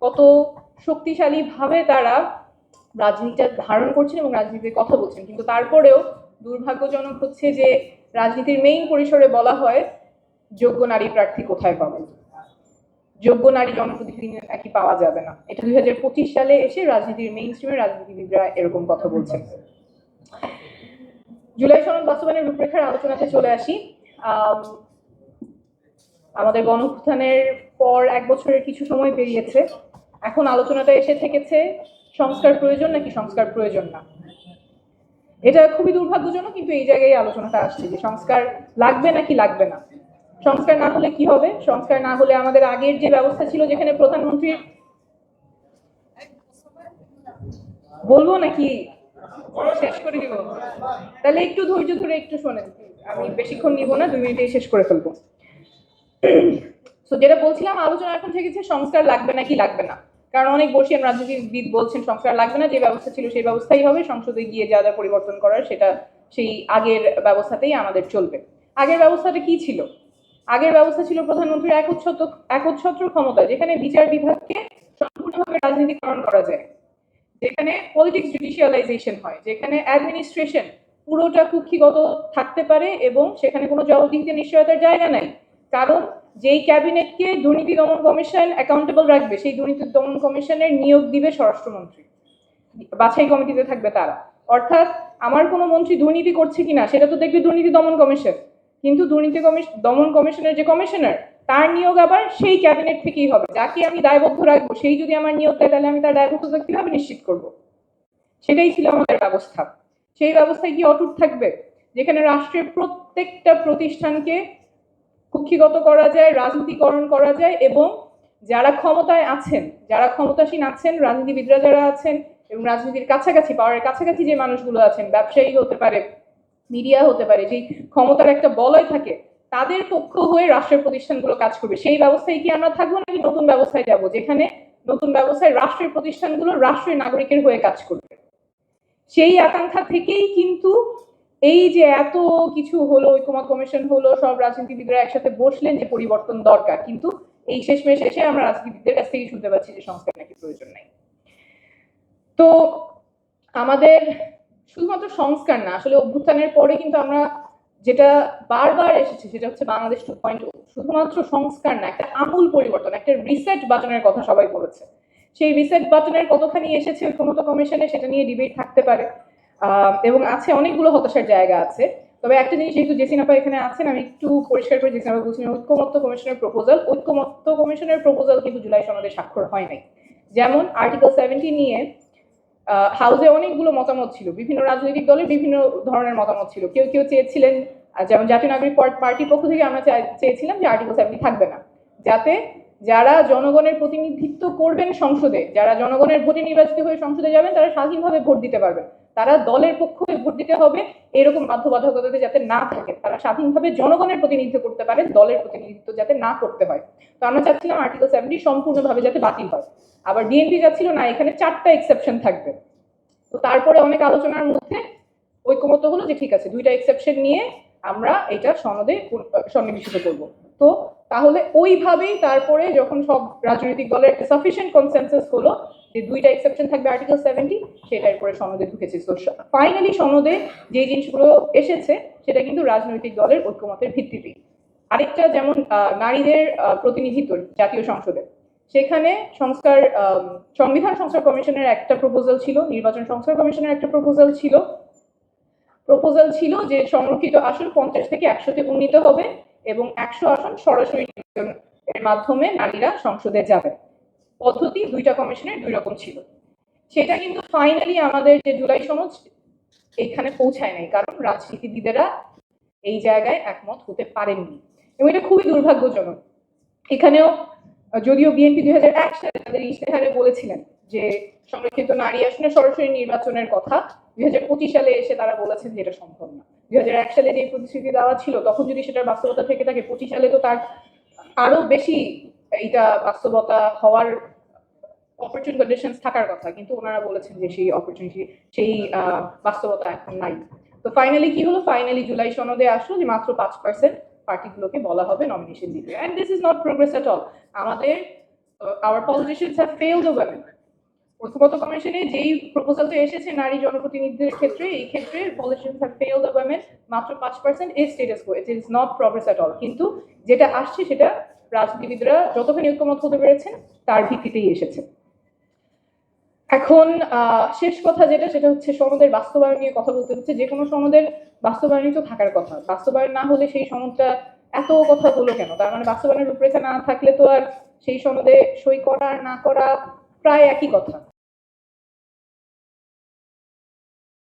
কত শক্তিশালী ভাবে তারা রাজনীতিটা ধারণ করছেন এবং রাজনীতির কথা বলছেন। কিন্তু তারপরেও দুর্ভাগ্যজনক হচ্ছে যে রাজনীতির মেইন পরিসরে বলা হয় যোগ্য নারী প্রার্থী কোথায় পাবেন? যোগ্য নারী জনপ্রতিনিধি নাকি পাওয়া যাবে না। এটা দুই হাজার পঁচিশ সালে এসে রাজনীতির মেইন স্ট্রিমে রাজনীতিবিদরা এরকম কথা বলছেন। জুলাই সনদ বাস্তবায়নের রূপরেখার আলোচনাতে চলে আসি। আম, আমাদের গণঅভ্যুত্থানের পর এক বছরের কিছু সময় পেরিয়েছে। এখন আলোচনাটা এসে থেকেছে, সংস্কার প্রয়োজন নাকি সংস্কার প্রয়োজন না? এটা খুবই দুর্ভাগ্যজনক, কিন্তু এই জায়গায় আলোচনাটা আসছে যে সংস্কার লাগবে নাকি লাগবে না? সংস্কার না হলে কি হবে? সংস্কার না হলে আমাদের আগের যে ব্যবস্থা ছিল যেখানে প্রধানমন্ত্রীর বলব নাকি? শেষ করে দিব। তাহলে একটু ধৈর্য ধরে একটু শোনেন। আমি বেশিক্ষণ নিব না, দুই মিনিটেই শেষ করে ফেলব। তো যেটা বলছিলাম, আলোচনা এখন থেকেছে, সংস্কার লাগবে নাকি লাগবে না? কারণ অনেক বর্ষিয়ান রাজনীতিবিদ বলছেন, সংস্কার লাগবে না, যে ব্যবস্থা ছিল সেই ব্যবস্থাই হবে, সংসদে গিয়ে যা যা পরিবর্তন করার সেটা সেই আগের ব্যবস্থাতেই আমাদের চলবে। আগের ব্যবস্থাটা কি ছিল? আগের ব্যবস্থা ছিল প্রধানমন্ত্রীর একচ্ছত্র একচ্ছত্র ক্ষমতা, যেখানে বিচার বিভাগকে সম্পূর্ণভাবে রাজনীতিকরণ করা যায়। যেখানে পলিটিক্স জুডিশিয়ালাইজেশন হয়, যেখানে অ্যাডমিনিস্ট্রেশন পুরোটা কুক্ষিগত থাকতে পারে এবং সেখানে কোনো জবাবদিহিতে নিশ্চয়তার জায়গা নাই। কারণ যেই ক্যাবিনেটকে দুর্নীতি দমন কমিশন অ্যাকাউন্টেবল রাখবে, সেই দুর্নীতি দমন কমিশনের নিয়োগ দিবে স্বরাষ্ট্রমন্ত্রী। বাছাই কমিটিতে থাকবে তারা। অর্থাৎ আমার কোনো মন্ত্রী দুর্নীতি করছে কিনা, সেটা তো দেখবে দুর্নীতি দমন কমিশন। কিন্তু দুর্নীতি কমিশন দমন কমিশনের যে কমিশনার, তার নিয়োগ আবার সেই ক্যাবিনেট থেকেই হবে। যাকে আমি দায়বদ্ধ রাখব, সেই যদি আমার নিয়োগ দেয়, তাহলে আমি তার দায়বদ্ধতা কীভাবে নিশ্চিত করব? সেটাই ছিল আমাদের ব্যবস্থা। সেই ব্যবস্থায় কি অটুট থাকবে? যেখানে রাষ্ট্রের প্রত্যেকটা প্রতিষ্ঠানকে কুক্ষিগত করা যায়, রাজনীতিকরণ করা যায় এবং যারা ক্ষমতায় আছেন, যারা ক্ষমতাসীন আছেন, রাজনীতিবিদরা যারা আছেন এবং রাজনীতির কাছাকাছি, পাওয়ারের কাছাকাছি যে মানুষগুলো আছেন, ব্যবসায়ী হতে পারে, মিডিয়া হতে পারে, যেই ক্ষমতার একটা বলয় থাকে, তাদের পক্ষ হয়ে রাষ্ট্রের প্রতিষ্ঠানগুলো কাজ করবে। সেই ব্যবস্থায় কি আমরা থাকব নাকি নতুন ব্যবস্থায় যাব? যেখানে নতুন ব্যবস্থায় রাষ্ট্রের প্রতিষ্ঠানগুলো রাষ্ট্রের নাগরিকের হয়ে কাজ করবে। সেই আকাঙ্ক্ষা থেকেই কিন্তু এই যে এত কিছু হলো ঐকমত কমিশন হলো, সব রাজনীতিবিদরা একসাথে বসলেন যে পরিবর্তন দরকার। কিন্তু এই শেষমেশ এসে আমরা রাজনীতিবিদদের কাছ থেকে শুনতে পাচ্ছি যে সংস্কার নাকি প্রয়োজন নাই। তো আমাদের শুধুমাত্র সংস্কার না, আসলে অভ্যুত্থানের পরে কিন্তু আমরা যেটা বারবার এসেছে, সেটা হচ্ছে বাংলাদেশ টু পয়েন্ট শুধুমাত্র সংস্কার না, একটা আমূল পরিবর্তন, একটা রিসেট বাটনের কথা সবাই বলেছে। সেই রিসেট বাটনের কতখানি এসেছে ঐক্যমত কমিশনে, সেটা নিয়ে ডিবেট থাকতে পারে। এবং আছে, অনেকগুলো হতাশার জায়গা আছে। তবে একটা জিনিস যেহেতু জেসিনাপা এখানে আছেন, আমি একটু পরিষ্কার করে জেসিনাপা বলছি, ঐক্যমত্য কমিশনের প্রপোজাল ঐক্যমত্য কমিশনের প্রপোজাল কিন্তু জুলাই সনদে স্বাক্ষর হয় নাই। যেমন আর্টিকেল সেভেন্টি নিয়ে হাউসে অনেকগুলো মতামত ছিল, বিভিন্ন রাজনৈতিক দলের বিভিন্ন ধরনের মতামত ছিল। কেউ কেউ চেয়েছিলেন যেমন জাতীয় নাগরিক পার্টির পক্ষ থেকে আমরা চেয়েছিলাম যে আর্টিকেল সেভেন্টি থাকবে না। যাতে যারা জনগণের প্রতিনিধিত্ব করবেন সংসদে, যারা জনগণের ভোটে নির্বাচিত হয়ে সংসদে যাবেন, তারা স্বাধীনভাবে ভোট দিতে পারবেন। তারা দলের পক্ষ হয়ে ভোট দিতে হবে, এরকম বাধ্যবাধকতাতে যাতে না থাকে। তারা স্বাধীনভাবে জনগণের প্রতিনিধিত্ব করতে পারে দলের প্রতিনিধিত্ব যাতে না করতে হয়। তো আমরা চাচ্ছিলাম আর্টিকেল সেভেন্টি সম্পূর্ণভাবে যাতে বাতিল হয়। আবার বিএনপি যাচ্ছিল, না, এখানে চারটা এক্সেপশন থাকবে। তো তারপরে অনেক আলোচনার মধ্যে ঐক্যমত হলো যে ঠিক আছে, দুইটা এক্সেপশন নিয়ে আমরা এটা সনদে সন্নিবেশিত করব। তো তাহলে ওইভাবেই তারপরে যখন সব রাজনৈতিক দলের সাফিসিয়েন্ট কনসেনসাস হলো যে দুইটা এক্সেপশন থাকবে আর্টিকেল সেভেন্টি সেটার পরে সনদে ঢুকেছে। তো ফাইনালি সনদে যে জিনিসগুলো এসেছে, সেটা কিন্তু রাজনৈতিক দলের ঐক্যমতের ভিত্তিতেই। আরেকটা যেমন নারীদের প্রতিনিধিত্ব জাতীয় সংসদে। সেখানে সংস্কার সংবিধান সংস্কার কমিশনের একটা প্রপোজাল ছিল, নির্বাচন সংস্কার কমিশনের একটা প্রপোজাল ছিল। প্রপোজাল ছিল যে সংরক্ষিত আসন পঞ্চাশ থেকে একশোতে উন্নীত হবে। এবং একশো আসন সরাসরি নির্বাচনের মাধ্যমে নারীরা সংসদে যাবে। পদ্ধতি দুইটা কমিশনের দুই রকম ছিল। সেটা কিন্তু ফাইনালি আমাদের যে জুলাই সনদ এখানে পৌঁছায় নাই, কারণ রাজনীতিবিদেরা এই জায়গায় একমত হতে পারেননি। এবং এটা খুবই দুর্ভাগ্যজনক। এখানেও যদিও বিএনপি দুই হাজার এক সালে তাদের ইশতেহারে বলেছিলেন যে সংরক্ষিত নারী আসনে সরাসরি নির্বাচনের কথা দুই হাজার পঁচিশ সালে এসে তারা বলেছেন যে এটা সম্ভব না। দুই হাজার এক সালে যে প্রতিশ্রুতি দেওয়া ছিল, তখন যদি সেটার বাস্তবতা থেকে থাকে, পঁচিশ সালে তো তার আরও বেশি এইটা বাস্তবতা হওয়ার অপরচুন কন্ডিশনস থাকার কথা, কিন্তু ওনারা বলেছেন যে সেই অপরচুনিটি সেই বাস্তবতা এখন নাই। তো ফাইনালি কি হলো? ফাইনালি জুলাই সনদে আসলো যে মাত্র পাঁচ পার্সেন্ট পার্টিগুলোকে বলা হবে নমিনেশন দিতে and this is not progress at all আমাদের our politicians have failed the women ঐক্যমত কমিশনে যেই প্রপোজালটা এসেছে নারী জনপ্রতিনিধিদের ক্ষেত্রে, এই ক্ষেত্রে politicians have failed the women মাত্র পাঁচ পার্সেন্ট এর status quo it is not progress at all কিন্তু যেটা আসছে সেটা রাজনীতিবিদরা যতখানি ঐক্যমত হতে পেরেছেন, তার ভিত্তিতেই এসেছে। এখন শেষ কথা যেটা, সেটা হচ্ছে সনদের বাস্তবায়ন নিয়ে কথা বলতে হচ্ছে। যে কোনো সনদের বাস্তবায়নই তো থাকার কথা। বাস্তবায়ন না হলে সেই সনদটা এত কথা হলো কেন? তার মানে বাস্তবায়নের রূপরেখা না থাকলে তো আর সেই সনদে সই করা না করা প্রায় একই কথা।